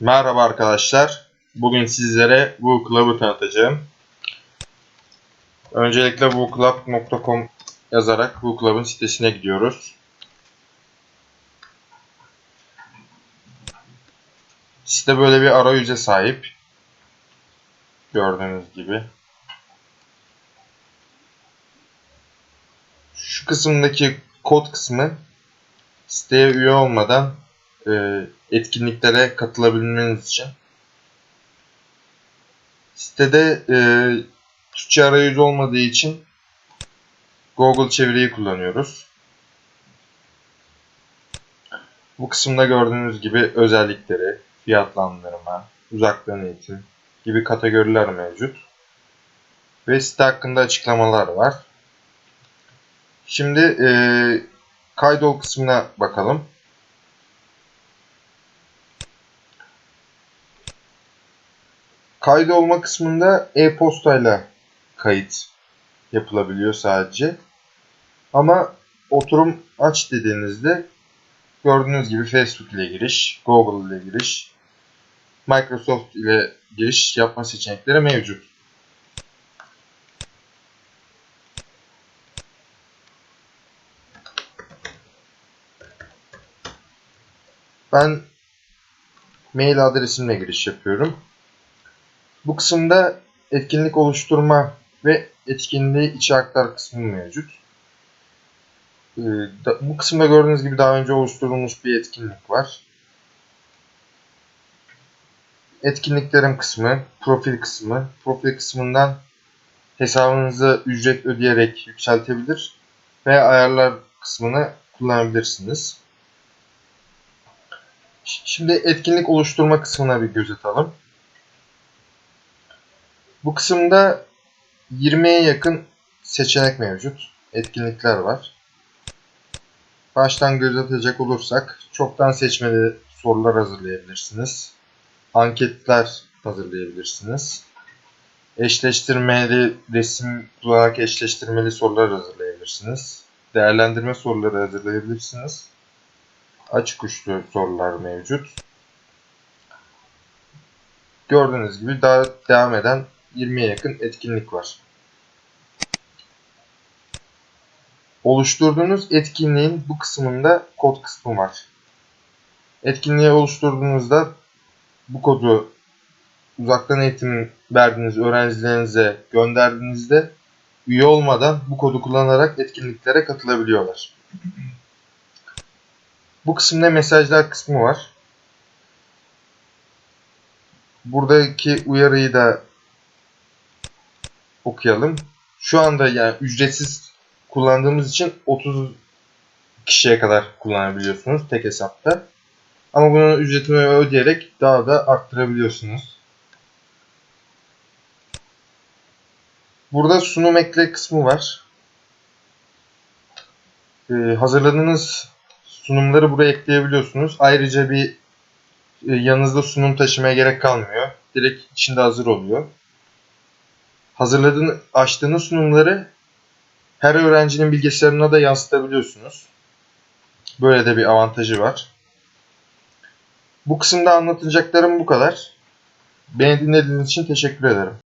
Merhaba arkadaşlar. Bugün sizlere bu Club'ı tanıtacağım. Öncelikle WooClub.com yazarak WooClub'ın sitesine gidiyoruz. Site böyle bir arayüze sahip. Gördüğünüz gibi. Şu kısımdaki kod kısmı siteye üye olmadan e, etkinliklere katılabilmeniz için. Sitede e, Türkçe arayüz olmadığı için Google çeviriyi kullanıyoruz. Bu kısımda gördüğünüz gibi özellikleri, fiyatlandırma, uzaktan eğitim gibi kategoriler mevcut. Ve site hakkında açıklamalar var. Şimdi e, kaydol kısmına bakalım. Kaydolma kısmında e-postayla kayıt yapılabiliyor sadece. Ama oturum aç dediğinizde gördüğünüz gibi Facebook ile giriş, Google ile giriş, Microsoft ile giriş yapma seçenekleri mevcut. Ben mail adresimle giriş yapıyorum. Bu kısımda etkinlik oluşturma ve etkinliği içe aktar kısmı mevcut. Ee, bu kısımda gördüğünüz gibi daha önce oluşturulmuş bir etkinlik var. Etkinliklerim kısmı, profil kısmı. Profil kısmından hesabınızı ücret ödeyerek yükseltebilir ve ayarlar kısmını kullanabilirsiniz. Şimdi etkinlik oluşturma kısmına bir göz atalım. Bu kısımda 20'ye yakın seçenek mevcut. Etkinlikler var. Baştan göz atacak olursak çoktan seçmeli sorular hazırlayabilirsiniz. Anketler hazırlayabilirsiniz. Eşleştirmeli resim kullanarak eşleştirmeli sorular hazırlayabilirsiniz. Değerlendirme soruları hazırlayabilirsiniz. Açık uçlu sorular mevcut. Gördüğünüz gibi daha devam eden 20'ye yakın etkinlik var. Oluşturduğunuz etkinliğin bu kısmında kod kısmı var. Etkinliği oluşturduğunuzda bu kodu uzaktan eğitim verdiğiniz öğrencilerinize gönderdiğinizde üye olmadan bu kodu kullanarak etkinliklere katılabiliyorlar. Bu kısımda mesajlar kısmı var. Buradaki uyarıyı da okuyalım. Şu anda yani ücretsiz kullandığımız için 30 kişiye kadar kullanabiliyorsunuz tek hesapta. Ama bunun ücretini ödeyerek daha da arttırabiliyorsunuz. Burada sunum ekle kısmı var. Ee, hazırladığınız sunumları buraya ekleyebiliyorsunuz. Ayrıca bir e, yanınızda sunum taşımaya gerek kalmıyor. Direkt içinde hazır oluyor. Hazırladığınız, açtığınız sunumları her öğrencinin bilgisayarına da yansıtabiliyorsunuz. Böyle de bir avantajı var. Bu kısımda anlatacaklarım bu kadar. Beni dinlediğiniz için teşekkür ederim.